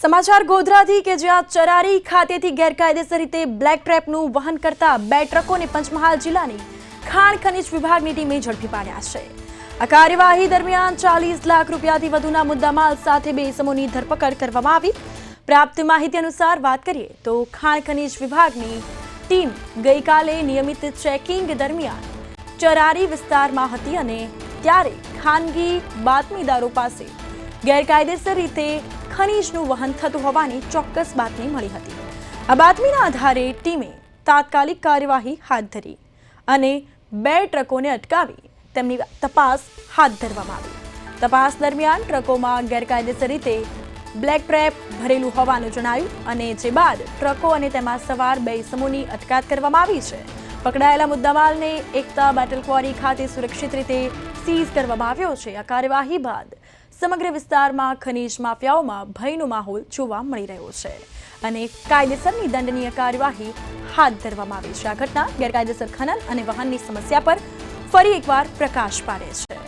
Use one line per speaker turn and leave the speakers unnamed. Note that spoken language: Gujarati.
સમાચાર ગોધરાથી કે જ્યાં ચરારી ખાતેથી ગેરકાયદેસર રીતે બ્લેક ટ્રેપનું વહન કરતા બે ટ્રકોને પંચમહાલ જિલ્લાની ખાણ ખનિજ વિભાગની ટીમે ઝડપી પાડ્યા છે. આ કાર્યવાહી દરમિયાન ચાલીસ લાખ રૂપિયાથી વધુના મુદ્દામાલ સાથે બે ઇસમોની ધરપકડ કરવામાં આવી. પ્રાપ્ત માહિતી અનુસાર વાત કરીએ તો ખાણ ખનિજ વિભાગની ટીમ ગઈકાલે નિયમિત ચેકિંગ દરમિયાન ચરારી વિસ્તારમાં હતી અને ત્યારે ખાનગી બાતમીદારો પાસે ગેરકાયદેસર રીતે ખનીજનું વહન થતું હોવાની ચોક્કસ બાતમી મળી હતી. આ બાતમીના આધારે ટીમે તાત્કાલિક કાર્યવાહી હાથ ધરી અને બે ટ્રકોને અટકાવી તેમની તપાસ હાથ ધરવામાં આવી. તપાસ દરમિયાન ટ્રકોમાં ગેરકાયદેસર રીતે બ્લેક ટ્રેપ ભરેલું હોવાનું જણાયું અને જે બાદ ટ્રકો અને તેમાં સવાર બે ઇસમોની અટકાયત કરવામાં આવી છે. પકડાયેલા મુદ્દામાલને એકતા બેટલ ક્વોરી ખાતે સુરક્ષિત રીતે સીઝ કરવામાં આવ્યો છે. આ કાર્યવાહી બાદ સમગ્ર વિસ્તારમાં ખનીજ માફિયાઓમાં ભયનો માહોલ જોવા મળી રહ્યો છે અને કાયદેસરની દંડનીય કાર્યવાહી હાથ ધરવામાં આવી છે. આ ઘટના ગેરકાયદેસર ખનન અને વહનની સમસ્યા પર ફરી એકવાર પ્રકાશ પાડે છે.